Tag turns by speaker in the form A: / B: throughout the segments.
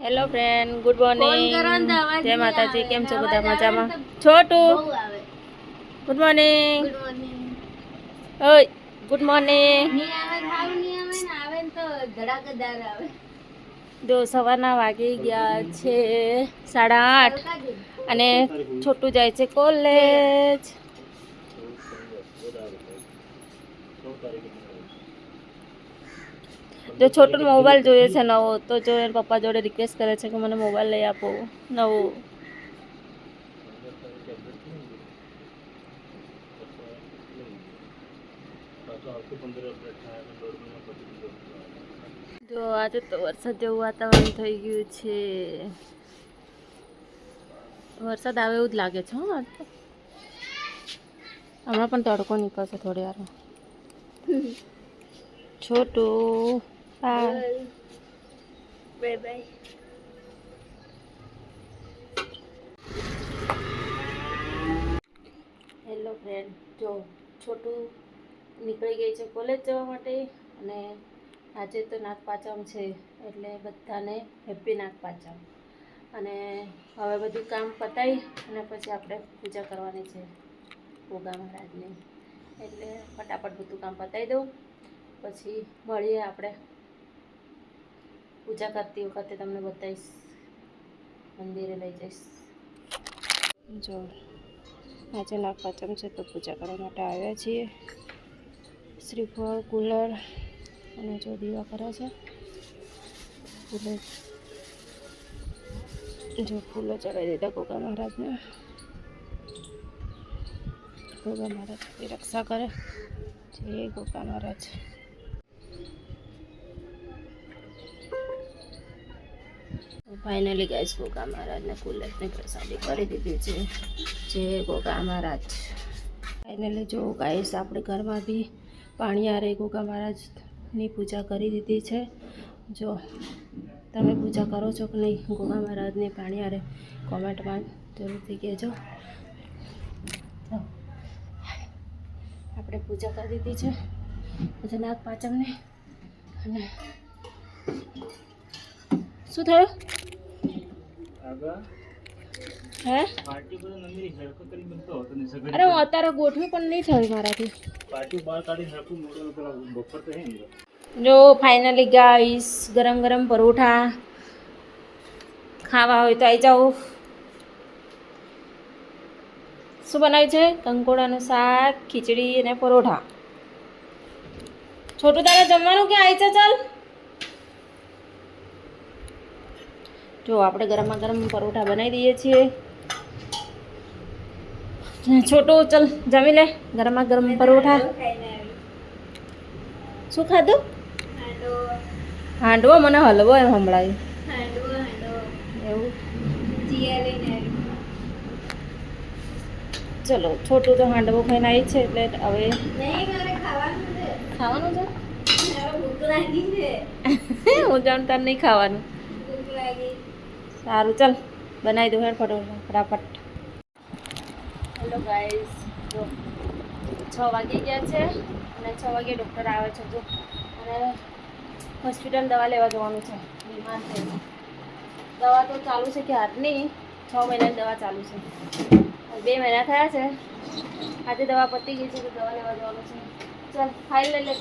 A: Hello friend good morning જય માતાજી. કેમ છો બધા મજામાં? છોટું. ગુડ મોર્નિંગ
B: ગુડ
A: ઓય ગુડ મોર્નિંગ
B: નહીં આવે તો હાવ નહીં આવે ને આવે ને તો ધડાકેદાર આવે.
A: જો સવારના વાગી ગયા છે સાડા આઠ. અને છોટું જાય છે કોલેજ જો છોટું મોબાઈલ જોઈએ છે નવો, તો જો એના પપ્પા જોડે રિક્વેસ્ટ કરે છે કે મને મોબાઈલ લઈ આપો, નવો. જો આજે તો વરસાદ જેવું વાતાવરણ થઈ ગયું છે. વરસાદ આવે એવું જ લાગે છે, હા તો. હમણાં પણ તડકો નીકળશે થોડી વારમાં. Chhotu. Bye.
B: Bye bye
A: hello friend જો છોટું નીકળી ગઈ છે કોલેજ જવા માટે અને આજે તો નાગ પાંચમ છે એટલે બધાને હેપી નાગ પાંચમ. અને હવે બધું કામ પતાવી અને પછી આપણે પૂજા કરવાની છે ભોગા મહારાજની. એટલે ફટાફટ બધું કામ પતાવી દઉં. પછી મળીએ આપણે. પૂજા કરતી વખતે તમને બતાવીશ. મંદિરે લઈ જઈશ. જો, આજે નાગ પાંચમ છે તો પૂજા કરવા માટે આવ્યા છીએ. શ્રીફળ, કુલર અને જો દીવા કરે છે ફૂલે જો ફૂલો ચડાવી દીધા ગોગા મહારાજને. ગોગા મહારાજ રક્ષા કરે. જય ગોગા મહારાજ. ફાઇનલી ગાઈસ ગોગા મહારાજને કુલરની પ્રસાદી કરી દીધી છે. જે ગોગા મહારાજ ફાઇનલી જો ગાઈસ આપણે ઘરમાં બી પાણી આરે ગોગા મહારાજની પૂજા કરી દીધી છે. જો, તમે પૂજા કરો છો કે નહીં ગોગા મહારાજની પાણી આરે કોમેન્ટમાં જરૂરથી કહેજો. આપણે પૂજા કરી દીધી છે. પછી નાગ પાંચમની. અને, શું થયું? હે? અરે હું અત્યારે ગોઠવી પણ નહીં થયું મારાથી. જો ફાઇનલી ગાઈસ ગરમ ગરમ પરોઠા ખાવા હોય તો આવી જાઓ. શું બનાવ્યું છે? કંકોડાનું શાક, ખીચડી અને પરોઠા. છોટું તારે જમવાનું કે આવી છે, ચાલ? જો આપણે ગરમા ગરમ પરોઠા બનાવી દઈએ છીએ. છોટો ચલ જમી લે ગરમા ગરમ પરોઠા. શું ખાધું?
B: હાંડવો
A: મને હલવો એમ
B: હાંડવો
A: એવું? ચલો છોટું તો હાંડવો ખાઈને આવી છે એટલે હવે
B: ખાવાનું છે?
A: હું જાણતા નહીં ખાવાનું.
B: ભૂખ લાગી
A: સારું ચાલ બનાવી દઉં હેડ ફટોફટ ફટાફટ. હેલો ગાઈસ જો છ વાગી ગયા છે અને છ વાગે ડૉક્ટર આવે છે જો. અને હોસ્પિટલ દવા લેવા જવાનું છે બીમાર છે. દવા તો ચાલુ છે કે હાથની છ મહિનાની દવા ચાલુ છે. બે મહિના થયા છે. આજે દવા પતી ગઈ છે તો દવા લેવા જવાનું છે. ચાલ ફાઇલ લઈ લે.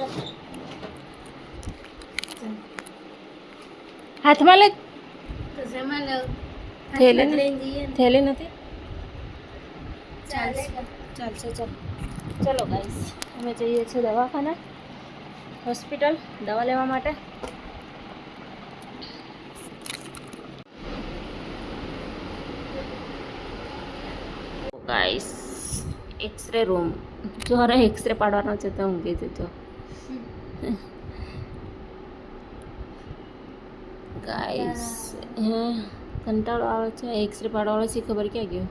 A: હાથમાં લે
B: તો શેમાં લઉં
A: થેલી નથી?
B: ચાલશે
A: ચાલશે ચાલ. ચલો ગાઈસ અમે જઈએ છીએ દવાખાના હોસ્પિટલ દવા લેવા માટે. ગાઈસ એક્સરે રૂમ જો અરે એક્સરે પાડવાનો છે તો ઊંઘી જજો. ગાઈસ હે કંટાળો આવે છે. એક્સરે પાડવાનો છે. ખબર ક્યાં ગયો?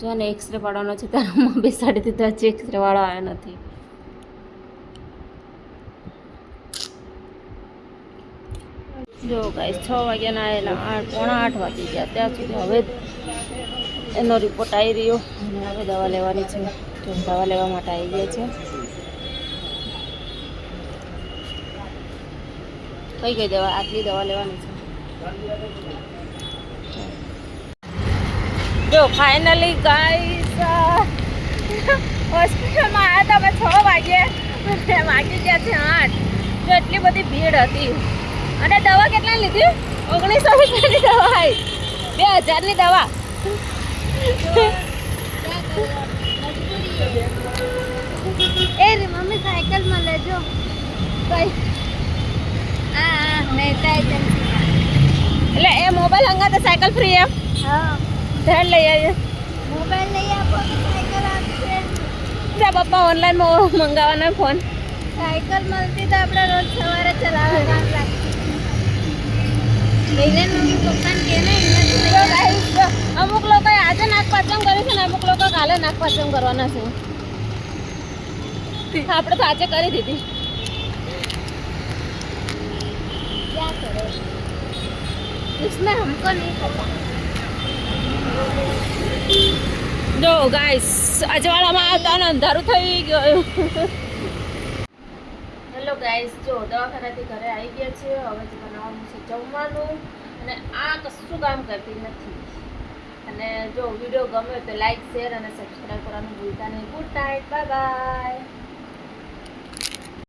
A: જો ને એક્સરે પાડવાનો છે તારા મમ્મી બેસાડી દીધા છે. એક્સરે વાળો આવ્યો નથી. જો ગાઈસ છ વાગ્યાના આવેલા. આઠ પોણા આઠ વાગી ગયા. ત્યાં સુધી હવે એનો રિપોર્ટ આવી રહ્યો. અને હવે દવા લેવાની છે. તો દવા લેવા માટે આવી ગયા છે. કઈ કઈ દવા, આટલી દવા લેવાની છે? જો ફાઇનલી ગાઈસ હોસ્પિટલમાં આવ્યા હતા અમે છ વાગે અને વાગી ગયા છે આઠ. તો એટલી બધી ભીડ હતી. અને દવા કેટલા લીધી? ઓગણીસો રૂપિયાની દવા આવી બે હજારની દવા.
B: એ મમ્મી સાયકલમાં લેજો. આ મહેતા
A: એટલે એ મોબાઈલ હંગા સાયકલ ફ્રી એમ?
B: હા.
A: ધ્યાન લઈ આવીએ.
B: મોબાઈલ લઈ આપો તો સાયકલ આપશે.
A: જા પપ્પા ઓનલાઈન મંગાવવાનો ફોન
B: સાયકલ મળતી તો આપણે રોજ સવારે ચલાવવા લઈને મમ્મી પપ્પાને કે ને
A: તો અમુક લોકો આજે નાગપાંચમ કર્યું છે ને અમુક લોકો કાલે નાગપાંચમ કરવાના છે. આપણે તો આજે કરી દીધી.
B: इसमें हमको नहीं पता
A: જો ગાઈસ અજવાળામાં આવતા ને અંધારું થઈ ગયું હેલો ગાઈસ જો દવાખાનાથી ઘરે આવી ગયા છે હવે જ બનાવવાનું છે જમવાનું અને આ કશું કામ કરતી નથી અને જો વિડીયો ગમે તો લાઈક શેર અને સબસ્ક્રાઈબ કરવાનું ભૂલતા નહીં ગુડ નાઇટ બાય બાય